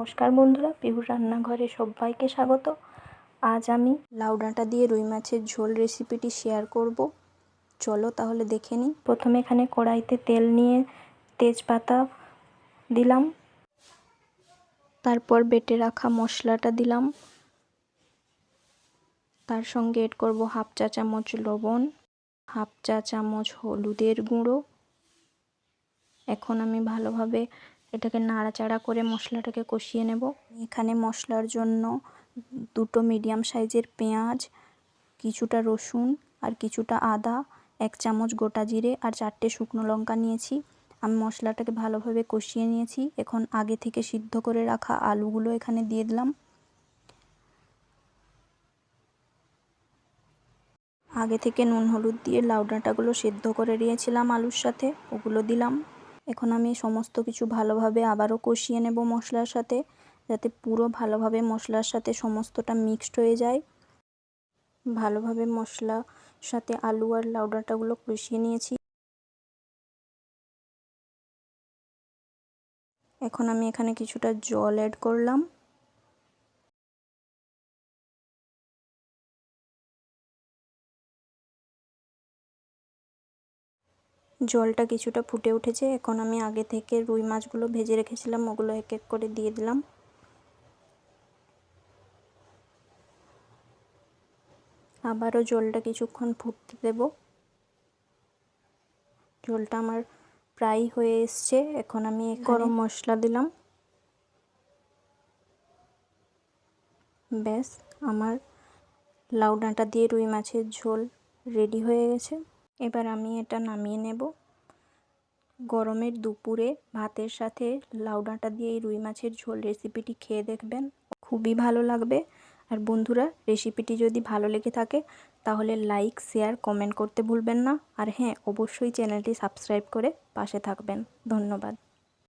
নমস্কার বন্ধুরা, পিহুর রান্নাঘরে সবাইকে স্বাগত। আজ আমি লাউ ডাঁটা দিয়ে রুই মাছের ঝোল রেসিপিটি শেয়ার করব। চলো তাহলে দেখে নিই। প্রথমে এখানে কড়াইতে তেল নিয়ে তেজপাতা দিলাম। তারপর বেটে রাখা মশলাটা দিলাম। তার সঙ্গে এড করব হাফ চা চামচ লবণ, হাফ চা চামচ হলুদের গুঁড়ো। এখন আমি ভালোভাবে এটাকে নাড়াচাড়া করে মশলাটাকে কষিয়ে নেব। এখানে মশলার জন্য দুটো মিডিয়াম সাইজের পেঁয়াজ, কিছুটা রসুন আর কিছুটা আদা, এক চামচ গোটা জিরে আর চারটে শুকনো লঙ্কা নিয়েছি। আমি মশলাটাকে ভালোভাবে কষিয়ে নিয়েছি। এখন আগে থেকে সিদ্ধ করে রাখা আলুগুলো এখানে দিয়ে দিলাম। আগে থেকে নুন, হলুদ দিয়ে লাউ ডাঁটাগুলো সেদ্ধ করে নিয়েছিলাম আলুর সাথে। ওগুলো দিলাম। এখন আমি সমস্ত কিছু ভালোভাবে আবারও কষিয়ে নেব মশলার সাথে, যাতে পুরো ভালোভাবে মশলার সাথে সমস্তটা মিক্সড হয়ে যায়। ভালোভাবে মশলা সাথে আলু আর লাউ ডাঁটাগুলো কষিয়ে নিয়েছি। এখন আমি এখানে কিছুটা জল অ্যাড করলাম। জলটা কিছুটা ফুটে উঠেছে। এখন আমি আগে থেকে রুই মাছগুলো ভেজে রেখেছিলাম ওগুলো এক এক করে দিয়ে দিলাম। আবারও জলটা কিছুক্ষণ ফুটতে দেব। ঝোলটা আমার প্রায় হয়ে এসছে। এখন আমি গরম মশলা দিলাম। ব্যাস আমার লাউ ডাঁটা দিয়ে রুই মাছের ঝোল রেডি হয়ে গেছে। এবার আমি এটা নামিয়ে নেব। গরমের দুপুরে ভাতের সাথে লাউ ডাঁটা দিয়ে এই রুই মাছের ঝোল রেসিপিটি খেয়ে দেখবেন। খুবই ভালো লাগবে। আর বন্ধুরা রেসিপিটি যদি ভালো লেগে থাকে, তাহলে লাইক শেয়ার কমেন্ট করতে ভুলবেন না। আর হ্যাঁ অবশ্যই চ্যানেলটি সাবস্ক্রাইব করে পাশে থাকবেন। ধন্যবাদ।